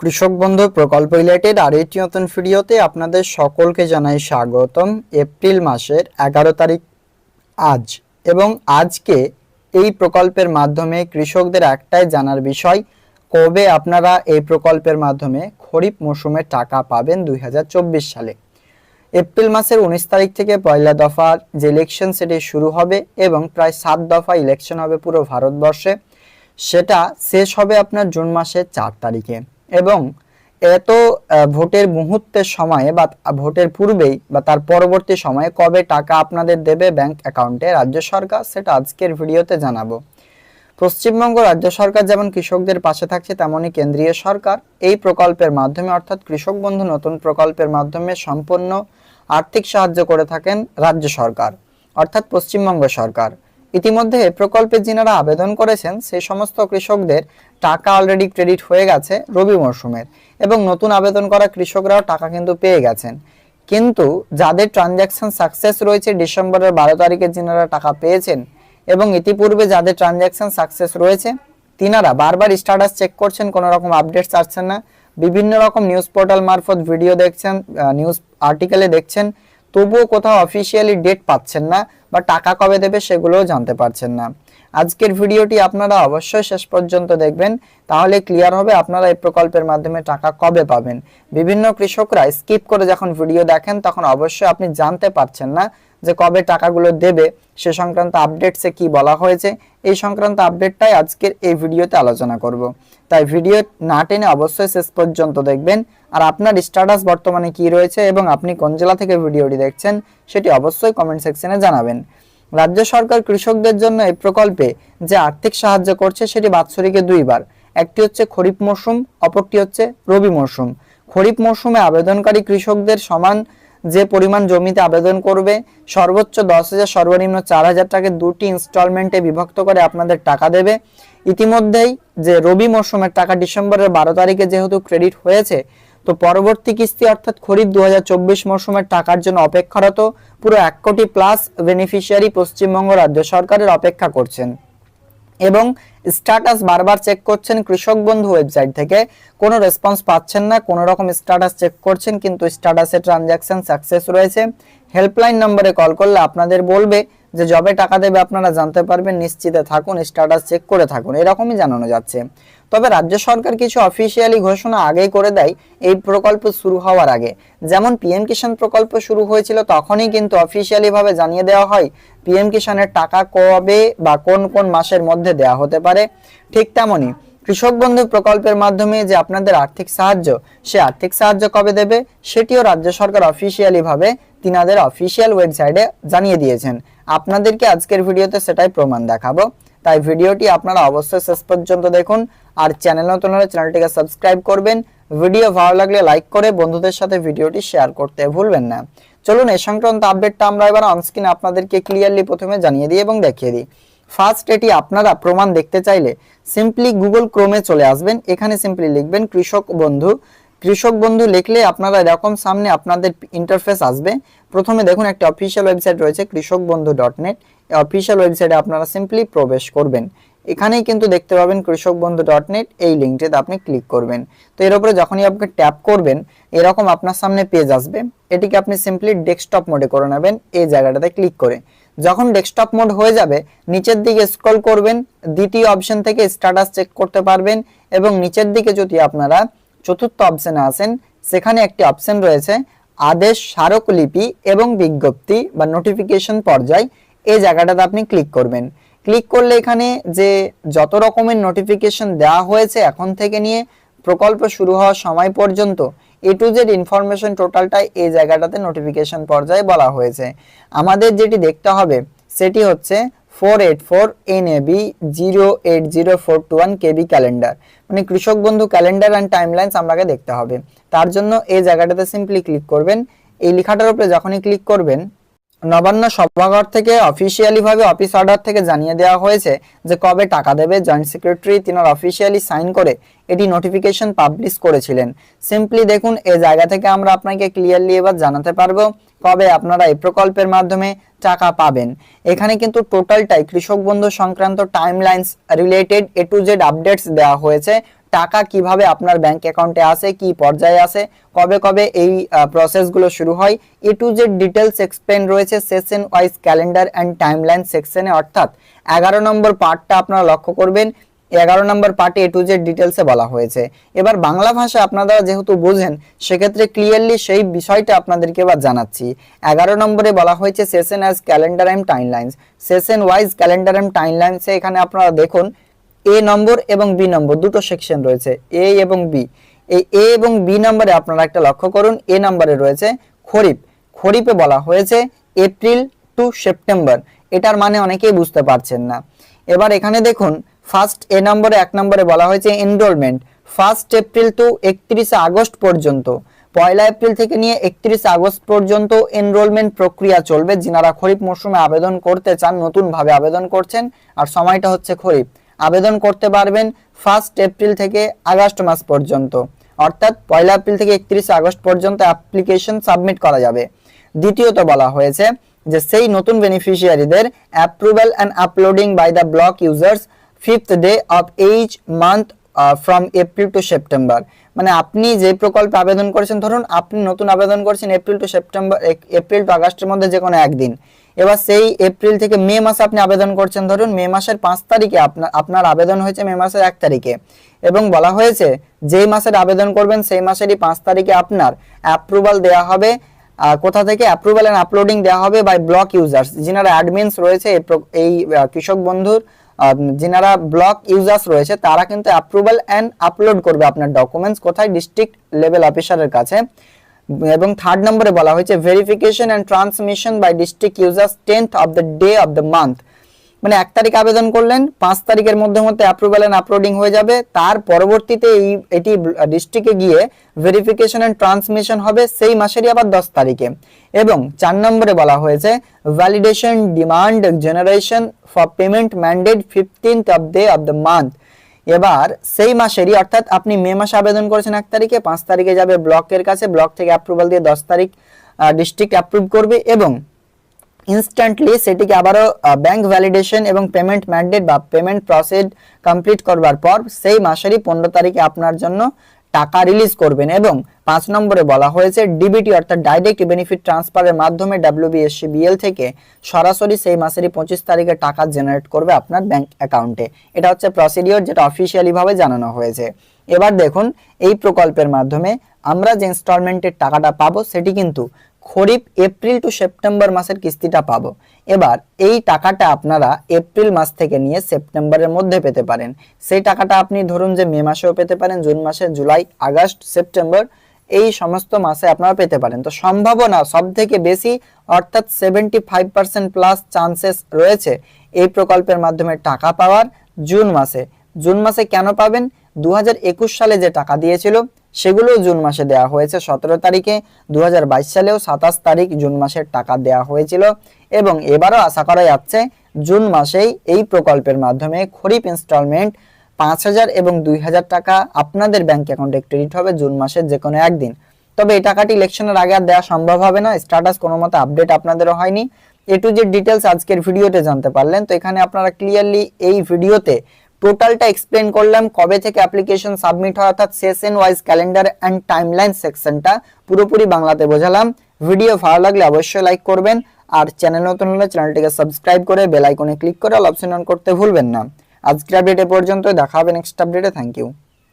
কৃষক বন্ধু প্রকল্প রিলেটেড আর একটি নতুন ভিডিওতে আপনাদের সকলকে জানাই স্বাগতম। এপ্রিল মাসের এগারো তারিখ আজ এবং আজকে এই প্রকল্পের মাধ্যমে কৃষকদের একটাই জানার বিষয়, কবে আপনারা এই প্রকল্পের মাধ্যমে খরিফ মৌসুমে টাকা পাবেন দুই হাজার চব্বিশ সালে? এপ্রিল মাসের উনিশ তারিখ থেকে পয়লা দফার যে ইলেকশন সেটি শুরু হবে এবং প্রায় সাত দফা ইলেকশন হবে পুরো ভারতবর্ষে। সেটা শেষ হবে আপনার জুন মাসের চার তারিখে। এবং এত ভোটের মুহূর্তের সময়ে বা ভোটের পূর্বেই বা তার পরবর্তী সময়ে কবে টাকা আপনাদের দেবে ব্যাংক অ্যাকাউন্টে রাজ্য সরকার সেটা আজকের ভিডিওতে জানাব। পশ্চিমবঙ্গ রাজ্য সরকার যেমন কৃষকদের পাশে থাকছে তেমনই কেন্দ্রীয় সরকার এই প্রকল্পের মাধ্যমে, অর্থাৎ কৃষক বন্ধু নতুন প্রকল্পের মাধ্যমে সম্পূর্ণ আর্থিক সাহায্য করে থাকেন রাজ্য সরকার, অর্থাৎ পশ্চিমবঙ্গ সরকার। ইতিমধ্যে প্রকল্পে যিনারা আবেদন করেছেন সেই সমস্ত কৃষকদের টাকা অলরেডি ক্রেডিট হয়ে গেছে রবি মরশুমের এবং নতুন আবেদন করা কৃষকরাও টাকা কিন্তু পেয়ে গেছেন। কিন্তু যাদের ট্রানজ্যাকশন সাকসেস রয়েছে ডিসেম্বরের বারো তারিখে যিনারা টাকা পেয়েছেন এবং ইতিপূর্বে যাদের ট্রানজ্যাকশন সাকসেস রয়েছে, তিনারা বারবার স্ট্যাটাস চেক করছেন, কোনো রকম আপডেটস আসছেন না। বিভিন্ন রকম নিউজ পোর্টাল মারফত ভিডিও দেখছেন নিউজ আর্টিকেলে দেখছেন, তবুও কোথাও অফিসিয়ালি ডেট পাচ্ছেন না। বা টাকা কবে দেবে সেগুলোও জানতে পারছেন না। আজকের ভিডিওটি আপনারা অবশ্যই শেষ পর্যন্ত দেখবেন, তাহলে ক্লিয়ার হবে আপনারা এই প্রকল্পের মাধ্যমে টাকা কবে পাবেন। বিভিন্ন কৃষকরা স্কিপ করে যখন ভিডিও দেখেন, তখন অবশ্যই আপনি জানতে পারছেন না যে কবে টাকাগুলো দেবে, সে সংক্রান্ত আপডেটসে কি বলা হয়েছে, এই সংক্রান্ত আপডেটটাই আজকের এই ভিডিওতে আলোচনা করব। তাই ভিডিও না টেনে অবশ্যই শেষ পর্যন্ত দেখবেন। আর আপনার স্ট্যাটাস বর্তমানে কি রয়েছে এবং আপনি কোন জেলা থেকে ভিডিওটি দেখছেন, সেটি অবশ্যই কমেন্ট সেকশনে জানাবেন। রাজ্য সরকার কৃষকদের জন্য এই প্রকল্পে যে আর্থিক সাহায্য করছে, সেটি বাৎসরিকে দুইবার। একটি হচ্ছে খরিফ মৌসুম অপরটি হচ্ছে রবি মৌসুম খরিফ মৌসুমে আবেদনকারী কৃষকদের সমান যে পরিমাণ জমিতে আবেদন করবে, সর্বোচ্চ দশ হাজার, সর্বনিম্ন চার হাজার টাকা দুটি ইনস্টলমেন্টে বিভক্ত করে আপনাদের টাকা দেবে। ইতিমধ্যেই যে রবি মৌসুমের টাকা ডিসেম্বরের বারো তারিখে যেহেতু ক্রেডিট হয়েছে, তো পরবর্তী কিস্তি অর্থাৎ খরিদ দু হাজার চব্বিশ মৌসুমের টাকার জন্য অপেক্ষারত পুরো এক কোটি প্লাস বেনিফিশিয়ারি পশ্চিমবঙ্গ রাজ্য সরকারের অপেক্ষা করছেন। এবং স্ট্যাটাস বারবার চেক করছেন কৃষক বন্ধু ওয়েবসাইট থেকে। কোনো রেসপন্স পাচ্ছেন না, কোনো রকম স্ট্যাটাস চেক করছেন, কিন্তু স্ট্যাটাসে ট্রানজ্যাকশন সাকসেস রয়েছে। হেল্পলাইন নম্বরে কল করলে আপনাদের বলবে যে জবে টাকা দেবে, আপনারা জানতে পারবেন, নিশ্চিতে থাকুন স্ট্যাটাস চেক করে থাকুন। এরকমই জানানো যাচ্ছে। তবে রাজ্য সরকার কিছু অফিসিয়ালি ঘোষণা আগেই করে দেয় এই প্রকল্প শুরু হওয়ার আগে। যেমন পিএম কিষাণ প্রকল্প শুরু হয়েছিল তখনই কিন্তু অফিসিয়ালি ভাবে জানিয়ে দেওয়া হয় পিএম কিষাণের টাকা কবে বা কোন কোন মাসের মধ্যে দেওয়া হতে পারে। ঠিক তেমনই কৃষক বন্ধু প্রকল্পের মাধ্যমে যে আপনাদের আর্থিক সাহায্য, সে আর্থিক সাহায্য কবে দেবে সেটিও রাজ্য সরকার অফিসিয়ালি ভাবে তিনাদের অফিসিয়াল ওয়েবসাইটে জানিয়ে দিয়েছেন। আপনাদেরকে আজকের ভিডিওতে সেটাই প্রমাণ দেখাবো। তাই ভিডিওটি আপনারা অবশ্যই শেষ পর্যন্ত দেখুন। আর চ্যানেল নতুন হলে চ্যানেলটিকে সাবস্ক্রাইব করবেন। ভিডিও ভালো লাগলে লাইক করে বন্ধুদের সাথে ভিডিওটি শেয়ার করতে ভুলবেন না। চলুন, এ সংক্রান্ত আপডেটটা আমরা এবার অনস্ক্রিন আপনাদেরকে ক্লিয়ারলি প্রথমে জানিয়ে দিই এবং দেখিয়ে দিই। ফার্স্ট এটি আপনারা প্রমাণ দেখতে চাইলে সিম্পলি গুগল ক্রোমে চলে আসবেন। এখানে সিম্পলি লিখবেন কৃষক বন্ধু। কৃষক বন্ধু লিখলে আপনারা এরকম সামনে আপনাদের ইন্টারফেস আসবে। প্রথমে দেখুন, একটা অফিসিয়াল ওয়েবসাইট রয়েছে কৃষক বন্ধু ডট নেট অফিসিয়াল ওয়েবসাইটে আপনারা সিম্পলি প্রবেশ করবেন। এখানেই কিন্তু দেখতে পাবেন কৃষক বন্ধু ডট নেট এই লিঙ্কটিতে আপনি ক্লিক করবেন। তো এর উপরে যখনই আপনি ট্যাপ করবেন, এরকম আপনার সামনে পেজ আসবে। এটিকে আপনি সিম্পলি ডেস্কটপ মোডে করে নেবেন, এই জায়গাটাতে ক্লিক করে। যখন ডেস্কটপ মোড হয়ে যাবে, নিচের দিকে স্ক্রল করবেন, দ্বিতীয় অপশন থেকে স্ট্যাটাস চেক করতে পারবেন এবং নিচের দিকে যদি আপনারা চতুর্থ অপশনে আসেন, সেখানে একটি অপশন রয়েছে, আদেশ স্মারকলিপি এবং বিজ্ঞপ্তি বা নোটিফিকেশন পর্যায়। এই জায়গাটাতে আপনি ক্লিক করবেন। ক্লিক করলে এখানে যে যত রকমের নোটিফিকেশন দেওয়া হয়েছে এখন থেকে নিয়ে প্রকল্প শুরু হওয়ার সময় পর্যন্ত এ টু জেড ইনফরমেশন টোটালটাই এই জায়গাটাতে নোটিফিকেশন পর্যায়ে বলা হয়েছে। আমাদের যেটি দেখতে হবে সেটি হচ্ছে four eight four N A B zero eight zero four two one KB calendar মানে কৃষক বন্ধু ক্যালেন্ডার অ্যান্ড টাইমলাইন্স আপনাকে দেখতে হবে। তার জন্য এই জায়গাটাতে সিম্পলি ক্লিক করবেন। এই লেখাটার উপরে যখনই ক্লিক করবেন নবান্ন সভাঘর থেকে অফিসিয়ালি ভাবে অফিস অর্ডার থেকে জানিয়ে দেওয়া হয়েছে যে কবে টাকা দেবে জয়েন্ট সেক্রেটারি। তিনার অফিসিয়ালি সাইন করে এটি নোটিফিকেশন পাবলিশ করেছিলেন। সিম্পলি দেখুন এই জায়গা থেকে আমরা আপনাকে ক্লিয়ারলি এবার জানাতে পারব কবে আপনারা এই প্রকল্পের মাধ্যমে টাকা পাবেন। এখানে কিন্তু টোটালটাই কৃষক বন্ধু সংক্রান্ত timelines related A to Z updates দেওয়া হয়েছে। টাকা কীভাবে আপনার ব্যাংক অ্যাকাউন্টে আসে, কি পর্যায়ে আসে, কবে কবে এই প্রসেসগুলো শুরু হয় A to Z details explain রয়েছে session wise calendar and timeline সেকশনে অর্থাৎ এগারো নম্বর পার্টটা আপনারা লক্ষ্য করবেন, এগারো নম্বর পার্টে এ টু জেড ডিটেলসে বলা হয়েছে। এবার বাংলা ভাষা আপনারা যেহেতু বোঝেন, সেক্ষেত্রে ক্লিয়ারলি সেই বিষয়টা আপনাদেরকে এবার জানাচ্ছি। এগারো নম্বরে বলা হয়েছে session as calendar and timelines session wise calendar and টাইমলাইন্সে এখানে আপনারা দেখুন এ নম্বর এবং বি নম্বর দুটো সেকশন রয়েছে এ এবং বি এই এ এবং বি নম্বরে আপনারা একটা লক্ষ্য করুন এ নম্বরে রয়েছে খরিফ। খরিফে বলা হয়েছে এপ্রিল টু সেপ্টেম্বর এটার মানে অনেকেই বুঝতে পারছেন না। এবার এখানে দেখুন ফার্স্ট এ নম্বরে এক নম্বরে বলা হয়েছে এনরোলমেন্ট ফার্স্ট এপ্রিল টু একত্রিশে আগস্ট পর্যন্ত। পয়লা এপ্রিল থেকে নিয়ে একত্রিশে আগস্ট পর্যন্ত এনরোলমেন্ট প্রক্রিয়া চলবে। যিনারা খরিফ মরশুমে আবেদন করতে চান, নতুনভাবে আবেদন করছেন, আর সময়টা হচ্ছে খরিফ। আবেদন করতে পারবেন ফার্স্ট এপ্রিল থেকে আগস্ট মাস পর্যন্ত। অর্থাৎ পয়লা এপ্রিল থেকে একত্রিশে আগস্ট পর্যন্ত অ্যাপ্লিকেশন সাবমিট করা যাবে। দ্বিতীয়ত বলা হয়েছে যে সেই নতুন বেনিফিশিয়ারিদের approval and uploading by the block users fifth day of each month from April to September মানে আপনি যে প্রকল্পে আবেদন করেছেন, ধরুন আপনি নতুন আবেদন করেছেন April to September April to আগস্টের মধ্যে যে কোনো একদিন। এবার সেই এপ্রিল থেকে মে মাসে আপনি আবেদন করছেন, ধরুন মে মাসের পাঁচ তারিখে আপনার আপনার আবেদন হয়েছে মে মাসের এক তারিখে। এবং বলা হয়েছে, যেই মাসের আবেদন করবেন সেই মাসেরই পাঁচ তারিখে আপনার অ্যাপ্রুভাল দেওয়া হবে। কোথা থেকে? অ্যাপ্রুভাল অ্যান্ড আপলোডিং দেওয়া হবে বাই ব্লক ইউজার্স যিনারা অ্যাডমিনস রয়েছে, এই কৃষক বন্ধুর যিনারা ব্লক ইউজার্স রয়েছে, তারা কিন্তু অ্যাপ্রুভাল অ্যান্ড আপলোড করবে আপনার ডকুমেন্টস কোথায় ডিস্ট্রিক্ট লেভেল অফিসারের কাছে। এবং থার্ড নম্বরে বলা হয়েছে verification and transmission by district users tenth of the day of the month মানে এক তারিখ আবেদন করলেন, পাঁচ তারিখের মধ্যে মধ্যে অ্যাপ্রুভাল অ্যান্ড আপলোডিং হয়ে যাবে। তার পরবর্তীতে এই, এটি ডিস্ট্রিক্টে গিয়ে ভেরিফিকেশন অ্যান্ড ট্রান্সমিশন হবে, সেই মাসেরই আবার দশ তারিখে। এবং চার নম্বরে বলা হয়েছে validation demand generation for payment mandate fifteenth of day of the month এবার সেই মাসেরই, অর্থাৎ আপনি মে মাসে আবেদন করেছেন এক তারিখে, পাঁচ তারিখে যাবে ব্লকের কাছে ব্লক থেকে অ্যাপ্রুভাল দিয়ে দশ তারিখ ডিস্ট্রিক্ট অ্যাপ্রুভ করবে এবং ইনস্ট্যান্টলি সেটিকে আবারও ব্যাংক ভ্যালিডেশন এবং পেমেন্ট ম্যান্ডেট বা পেমেন্ট প্রসেড কমপ্লিট করবার পর সেই মাসেরই পনেরো তারিখে আপনার জন্য টাকা রিলিজ করবেন এবং পাঁচ নম্বরে বলা হয়েছে ডিবিটি অর্থাৎ ডাইরেক্ট বেনিফিট ট্রান্সফারের মাধ্যমে ডাব্লিউবিএসসি বিএল থেকে সরাসরি সেই মাসেরই পঁচিশ তারিখে টাকা জেনারেট করবে আপনার ব্যাংক অ্যাকাউন্টে এটা হচ্ছে প্রসিডিওর যেটা অফিসিয়ালিভাবে জানানো হয়েছে। এবার দেখুন, এই প্রকল্পের মাধ্যমে আমরা যে ইনস্টলমেন্টের টাকাটা পাবো সেটি কিন্তু খরিফ, এপ্রিল টু সেপ্টেম্বর মাসের কিস্তিটা পাবো। এবার এই টাকাটা আপনারা এপ্রিল মাস থেকে নিয়ে সেপ্টেম্বরের মধ্যে পেতে পারেন। সেই টাকাটা আপনি ধরুন যে মে মাসেও পেতে পারেন, জুন মাসে, জুলাই, আগস্ট, সেপ্টেম্বর, এই সমস্ত মাসে আপনারা পেতে পারেন। তো সম্ভাবনা সব থেকে বেশি, অর্থাৎ seventy five percent plus chances রয়েছে এই প্রকল্পের মাধ্যমে টাকা পাওয়ার জুন মাসে। জুন মাসে কেন পাবেন? দু হাজার একুশ সালে যে টাকা দিয়েছিল সেগুলো জুন মাসে দেওয়া হয়েছে। সতেরো তারিখে দু হাজার বাইশ সালেও সাতাশ তারিখ জুন মাসের টাকা দেওয়া হয়েছিল এবং এবারও আশা করা যাচ্ছে জুন মাসেই এই প্রকল্পের মাধ্যমে খরিফ ইনস্টলমেন্ট পাঁচ হাজার এবং দুই হাজার টাকা আপনাদের ব্যাংক অ্যাকাউন্টে ক্রেডিট হবে জুন মাসের যে কোনো একদিন। তবে এই টাকাটি ইলেকশনের আগে আর দেওয়া সম্ভব হবে না স্ট্যাটাস কোনো মতো আপডেট আপনাদেরও হয়নি। এ টু জেড ডিটেলস আজকের ভিডিওতে জানতে পারলেন। তো এখানে আপনারা ক্লিয়ারলি এই ভিডিওতে টোটালটা এক্সপ্লেন করলাম কবে থেকে অ্যাপ্লিকেশন সাবমিট হয়, অর্থাৎ session wise calendar and timeline সেকশনটা পুরোপুরি বাংলাতে বোঝালাম। ভিডিও ভালো লাগলে অবশ্যই লাইক করবেন, আর চ্যানেল নতুন হলে চ্যানেলটিকে সাবস্ক্রাইব করে বেল আইকনে ক্লিক করে অল অপশন অন করতে ভুলবেন না। আজকের আপডেট এ পর্যন্ত দেখা হবে নেক্সট আপডেটে থ্যাংক ইউ